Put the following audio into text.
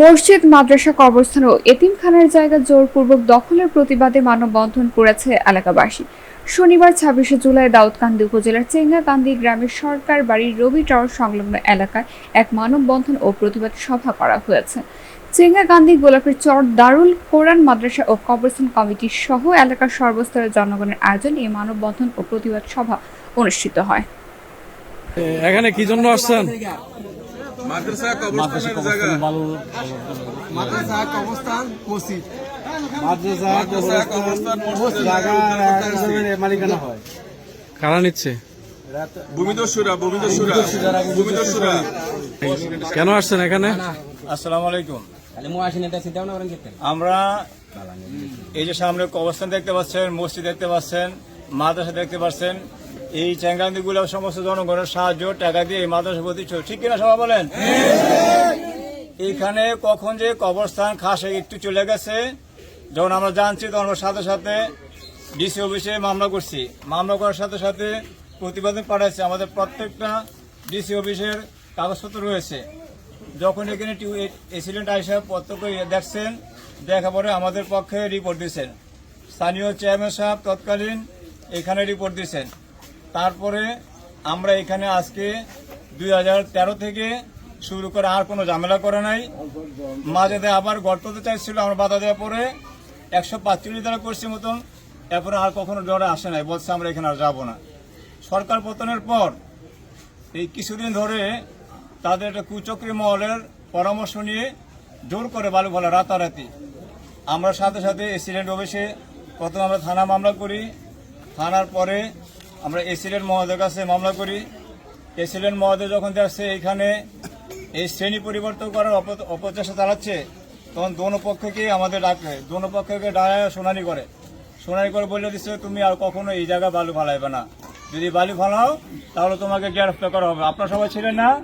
মসজিদ, মাদ্রাসা, কবরস্থান ও এতিমখানার জায়গা জোরপূর্বক দখলের প্রতিবাদে মানববন্ধন করেছে এলাকাবাসী। শনিবার ছাব্বিশে জুলাই দাউদকান্দি উপজেলার চেঙ্গাকান্দি গ্রামের সরকার বাড়ির রবি টাওয়ার সংলগ্ন এলাকায় এক মানববন্ধন ও প্রতিবাদ সভা করা হয়েছে। চেঙ্গাকান্দি গোলাপের চর, দারুল কোরআন মাদ্রাসা ও কবরস্থান কমিটি সহ এলাকার সর্বস্তরের জনগণের আয়োজন এই মানববন্ধন ও প্রতিবাদ সভা অনুষ্ঠিত হয়। এখানে কি জন্য আসছেন? মাদ্রাসা মসজিদ। মালিকানা হয়। কারা নিচ্ছে? কেন আসছেন এখানে? আসসালামু আলাইকুম। আসেন এটা চিন্তা ভাবনা করেন। আমরা এই যে সামনে কবরস্থান দেখতে পাচ্ছেন মসজিদ দেখতে পাচ্ছেন মাদ্রাসা দেখতে পাচ্ছেন এই চ্যাঙ্গান্দিগুলো সমস্ত জনগণের সাহায্য, টাকা দিয়ে এই মাদ্রাসা প্রতিষ্ঠা ঠিক কিনা সবাই বলেন? এইখানে কখন যে কবরস্থান খাসে একটু চলে গেছে, যখন আমরা জানছি, তখন সাথে সাথে ডিসি অফিসে মামলা করছি। মামলা করার সাথে সাথে প্রতিবেদন পাঠাচ্ছে আমাদের প্রত্যেকটা ডিসি অফিসের কাগজপত্র রয়েছে। যখন এখানে এসিডেন্ট আইসা প্রত্যক্ষ দেখছেন, দেখা পরে আমাদের পক্ষে রিপোর্ট দিচ্ছেন স্থানীয় চেয়ারম্যান সাহেব তৎকালীন এখানে রিপোর্ট দিচ্ছেন তারপরে আমরা এখানে আজকে দুই হাজার তেরো থেকে শুরু করে আর কোনো ঝামেলা করে নাই। মাঝেতে আবার গর্ততে চাইছিল, আমরা বাধা দেওয়ার পরে একশো পাঁচচল্লিশ দ্বারা করছি মতন। এরপরে আর কখনো জ্বরে আসে নাই, বলছে আমরা এখানে আর যাব না। সরকার পতনের পর এই কিছুদিন ধরে তাদের একটা কুচক্রী মহলের পরামর্শ নিয়ে জোর করে বালু ফেলা রাতারাতি। আমরা সাথে সাথে এসিডেন্ট অফিসে প্রথম আমরা থানা মামলা করি। থানার পরে আমরা এসিডেন্ট মহোদয়ের কাছে মামলা করি। এসিডেন্ট মহোদয় যখন দেখছে এখানে, এই শ্রেণি পরিবর্তন করার অপ- অপচেষ্টা চালাচ্ছে, তখন দোনো পক্ষকে আমাদের ডাকে দোনো পক্ষকে ডায় শোনানি করে। শোনানি করে বলে দিচ্ছে, তুমি আর কখনো এই জায়গায় বালু ফালাইবে না। যদি বালু ফালাও, তাহলে তোমাকে গ্রেফতার করা হবে। আপনার সবাই ছিলেন না?